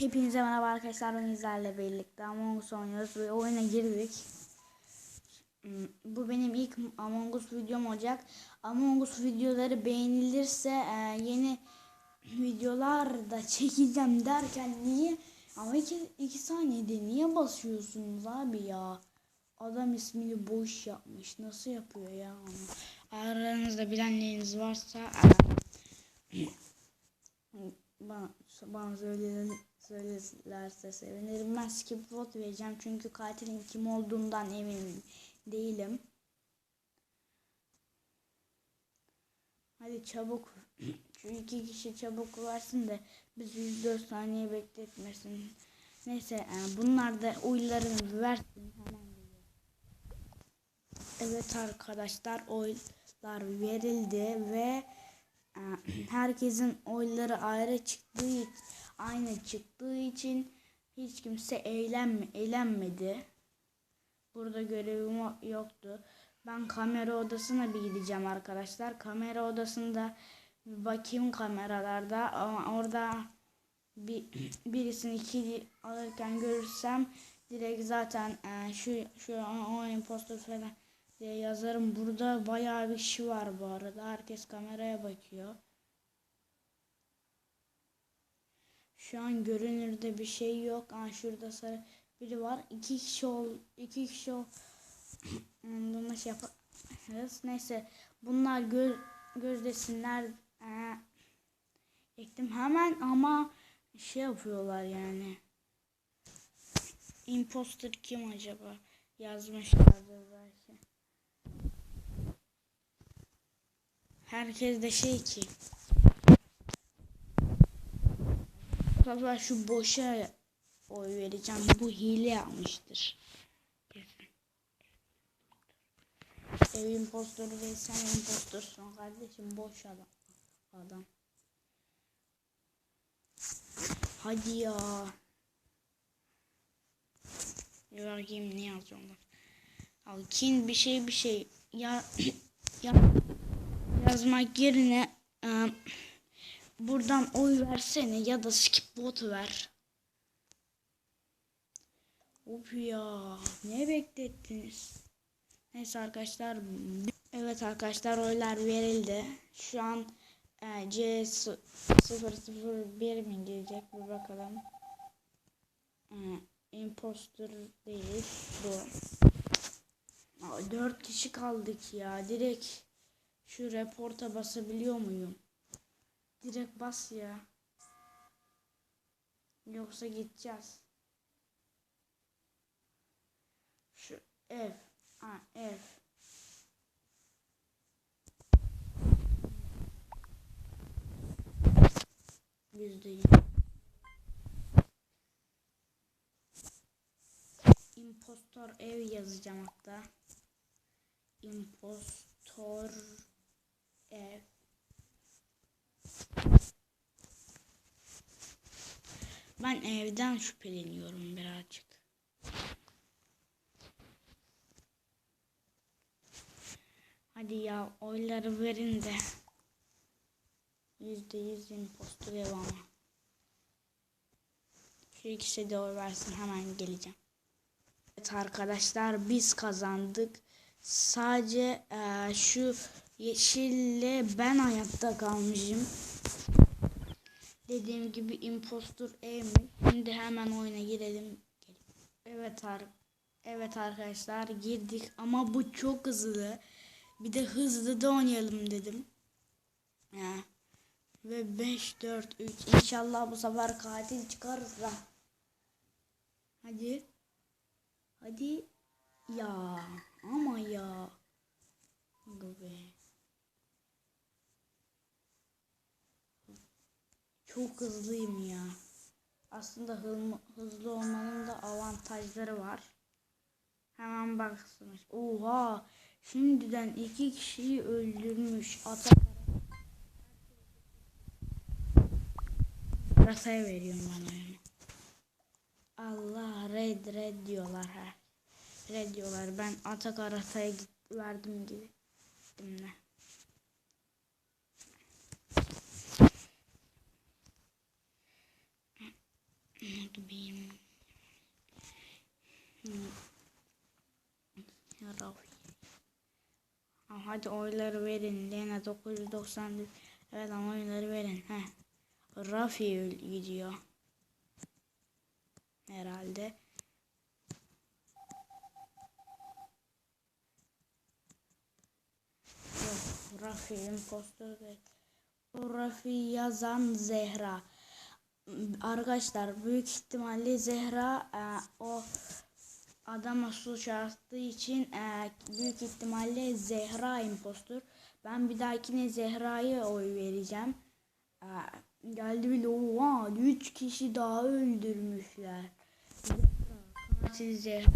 Hepinize merhaba arkadaşlar. Ben İzler'le birlikte Among Us oynuyoruz ve oyuna girdik. Hmm, Bu benim ilk Among Us videom olacak. Among Us videoları beğenilirse e, yeni videolar da çekeceğim derken niye? Ama iki, iki saniyede niye basıyorsunuz abi ya? Adam ismini boş yapmış. Nasıl yapıyor ya? Aranızda bilenleriniz varsa e, bana, bana söyler, söylerlerse sevinirim. Ben skip vote vereceğim çünkü katilin kim olduğundan emin değilim. Hadi çabuk. Şu iki kişi çabuk versin de biz 104 saniye bekletmesin. Neyse e, bunlar da oylarını versin. Evet arkadaşlar oylar verildi ve herkesin oyları ayrı çıktığı aynı çıktığı için hiç kimse eğlenme, eğlenmedi. Burada görevim yoktu. Ben kamera odasına bir gideceğim arkadaşlar. Kamera odasında bir bakayım kameralarda ama orada bir birisini iki alırken görürsem direkt zaten e, şu şu o impostor falan diye yazarım. Burada bayağı bir kişi var bu arada. Herkes kameraya bakıyor. Şu an görünürde bir şey yok. Aa, şurada sarı biri var. İki kişi ol, iki kişi ol. Bunu şey yaparız. Neyse bunlar göz gözdesinler. Ee, ektim hemen ama şey yapıyorlar yani. Imposter kim acaba? Yazmışlardır Herkes de şey ki. Baba şu boşa oy vereceğim. Bu hile yapmıştır. Ev impostoru ve sen impostorsun kardeşim. Boş adam. Adam. Hadi ya. Bir bakayım ne yazıyorlar. Al kin bir şey bir şey. Ya, ya yazmak yerine e, buradan oy versene ya da skip bot ver. Of ya ne beklettiniz? Neyse arkadaşlar evet arkadaşlar oylar verildi. Şu an e, C 001 mi gelecek bir bakalım. E, imposter değil bu. Aa, 4 kişi kaldık ya direkt şu reporta basabiliyor muyum? Direkt bas ya. Yoksa gideceğiz. Şu ev. Ha ev. Yüzde yüz. Impostor ev yazacağım hatta. Impostor ev. Ben evden şüpheleniyorum birazcık. Hadi ya oyları verin de. Yüzde yüz impostor ev ama. Şu ikisi de oy versin hemen geleceğim. Evet arkadaşlar biz kazandık. Sadece eee, şu yeşille ben hayatta kalmışım. Dediğim gibi impostor ev mi? Şimdi hemen oyuna girelim. Evet ar Evet arkadaşlar girdik ama bu çok hızlı. Bir de hızlı da oynayalım dedim. Ya. Ve 5 4 3 inşallah bu sefer katil çıkarız da. Hadi. Hadi. Ya ama ya. Be. Çok hızlıyım ya. Aslında hızlı, olmanın da avantajları var. Hemen baksınız. Oha. Şimdiden iki kişiyi öldürmüş. Ata Rasaya veriyorum ben oyunu. Allah red red diyorlar ha. Red diyorlar. Ben Atak Arasa'ya git verdim gibi. Gittim de. Oldu benim? Hmm. Ha, Hadi oyları verin. Lena 991. Evet ama oyları verin. Heh. Rafi gidiyor. Herhalde. Yok. Rafi impostor Rafi yazan Zehra. Arkadaşlar büyük ihtimalle Zehra e, o adama suç attığı için e, büyük ihtimalle Zehra impostor. Ben bir dahakine Zehra'ya oy vereceğim. E, geldi bile oha 3 kişi daha öldürmüşler. Katil Zehra.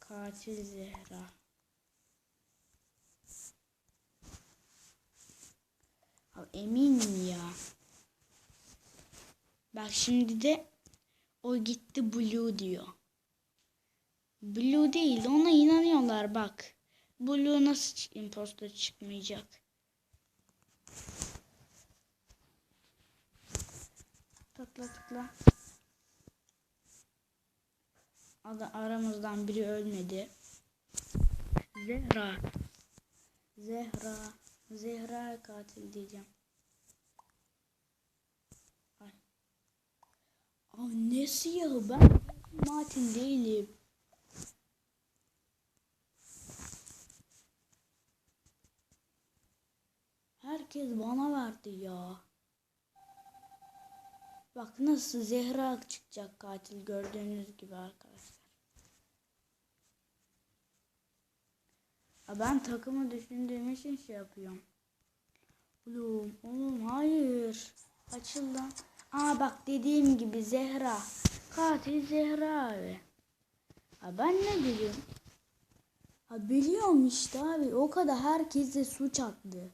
Katil Zehra. Eminim ya. Bak şimdi de o gitti Blue diyor. Blue değil ona inanıyorlar bak. Blue nasıl imposter çıkmayacak? Tıkla tıkla. Ada aramızdan biri ölmedi. Zehra. Zehra. Zehra katil diyeceğim. Aa, ne siyahı ben katil değilim. Herkes bana verdi ya. Bak nasıl Zehra çıkacak katil gördüğünüz gibi arkadaşlar. Ha, ben takımı düşündüğüm için şey yapıyorum. Oğlum, oğlum hayır. Açıl lan. Aa bak dediğim gibi Zehra. Katil Zehra abi. Ha ben ne biliyorum? Ha biliyorum işte abi. O kadar herkese suç attı.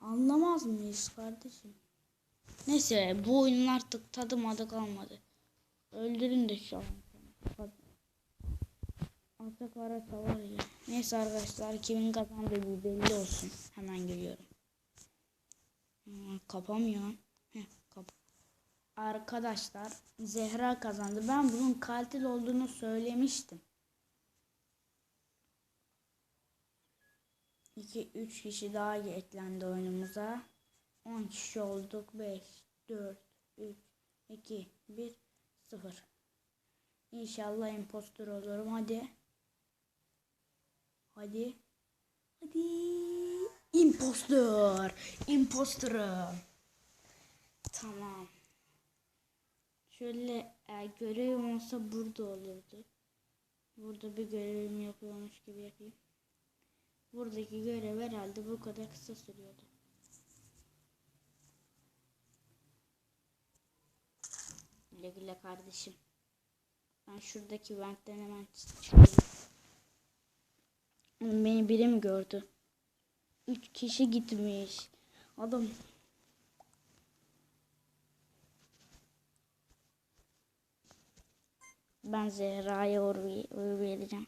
Anlamaz mıyız kardeşim? Neyse bu oyunun artık tadı madı kalmadı. Öldürün de şu an. Artık ara var ya. Neyse arkadaşlar kimin kazandığı belli olsun. Hemen geliyorum. Kapamıyor. Arkadaşlar Zehra kazandı. Ben bunun katil olduğunu söylemiştim. 2 3 kişi daha eklendi oyunumuza. 10 kişi olduk. 5 4 3 2 1 0. İnşallah impostor olurum. Hadi. Hadi. Hadi. Impostor. Impostorum. Tamam. Şöyle e, görevim olsa burada olurdu. Burada bir görevim yapıyormuş gibi yapayım. Buradaki görev herhalde bu kadar kısa sürüyordu. Güle güle kardeşim. Ben şuradaki ventten hemen çıkayım. Oğlum Beni biri mi gördü? Üç kişi gitmiş. Adam Ben Zehra'ya oy vereceğim.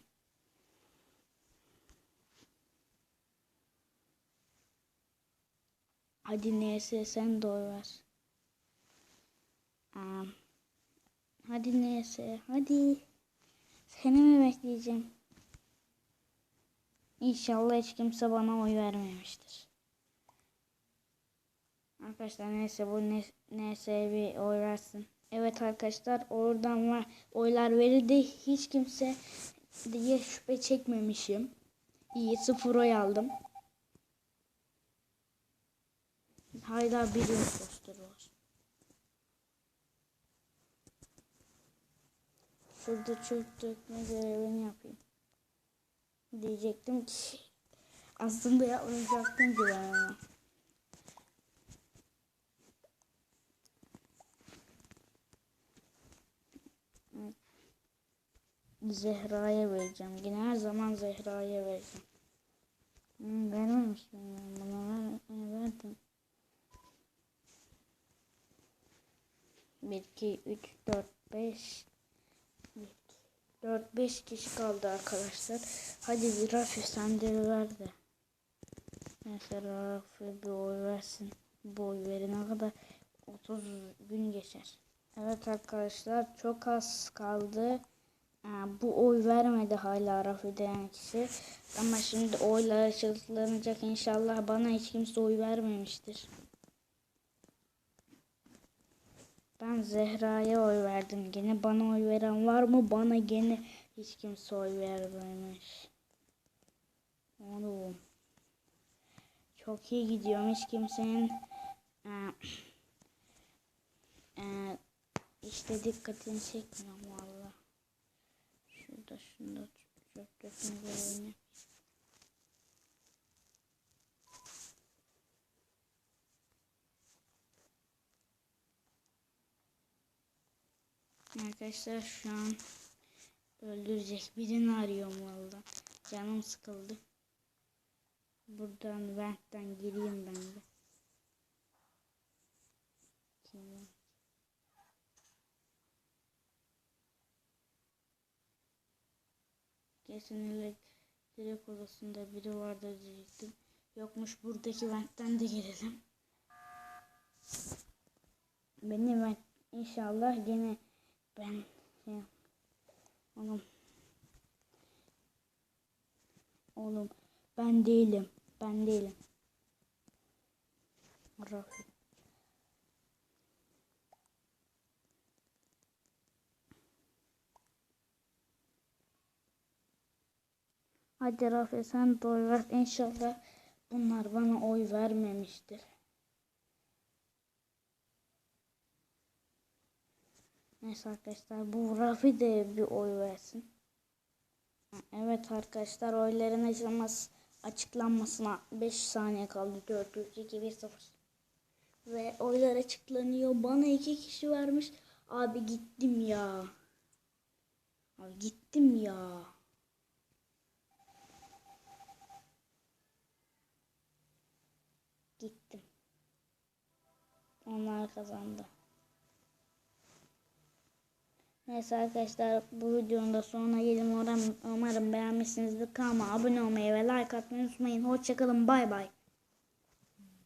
Hadi neyse sen de hadi neyse hadi. Seni mi bekleyeceğim? İnşallah hiç kimse bana oy vermemiştir. Arkadaşlar neyse bu ne, neyse bir oy versin. Evet arkadaşlar oradan var oylar verildi. Hiç kimse diye şüphe çekmemişim. İyi sıfır oy aldım. Hala bir impostor var. Şurada çöp dökme görevini yapayım. Diyecektim ki aslında yapmayacaktım ki. Zehra'ya vereceğim. Yine her zaman Zehra'ya vereceğim. Hmm, vermemiştim ben buna ver, verdim. 1, 2, 3, 4, 5 4, 5 kişi kaldı arkadaşlar. Hadi bir Rafi sen de ver de. Mesela Rafi bir oy versin. bu oy verene kadar 30 gün geçer. Evet arkadaşlar çok az kaldı. Bu oy vermedi hala Rafi denen kişi. Ama şimdi oylar açıklanacak inşallah bana hiç kimse oy vermemiştir. Ben Zehra'ya oy verdim. Gene bana oy veren var mı? Bana gene hiç kimse oy vermemiş. Oğlum. Çok iyi gidiyorum. Hiç kimsenin e, e, işte dikkatini çekmiyorum valla. Şurada şunda görevini. Arkadaşlar şu an öldürecek birini arıyorum valla. Canım sıkıldı. Buradan ventten gireyim ben de. Kim? Kesin elektrik odasında biri vardı diyecektim. Yokmuş buradaki ventten de girelim. Benim vent inşallah gene ben şey, oğlum oğlum ben değilim ben değilim Rafi Hadi Rafi sen de oy ver inşallah bunlar bana oy vermemiştir. Neyse arkadaşlar bu Rafi de bir oy versin. Evet arkadaşlar oyların açılması, açıklanmasına 5 saniye kaldı. 4, 3, 2, 1, 0. Ve oylar açıklanıyor. Bana iki kişi vermiş. Abi gittim ya. Abi gittim ya. Gittim. Onlar kazandı. Neyse arkadaşlar bu videonun da sonuna gelin. Umarım, umarım beğenmişsinizdir. Kanalıma abone olmayı ve like atmayı unutmayın. Hoşçakalın. Bay bay.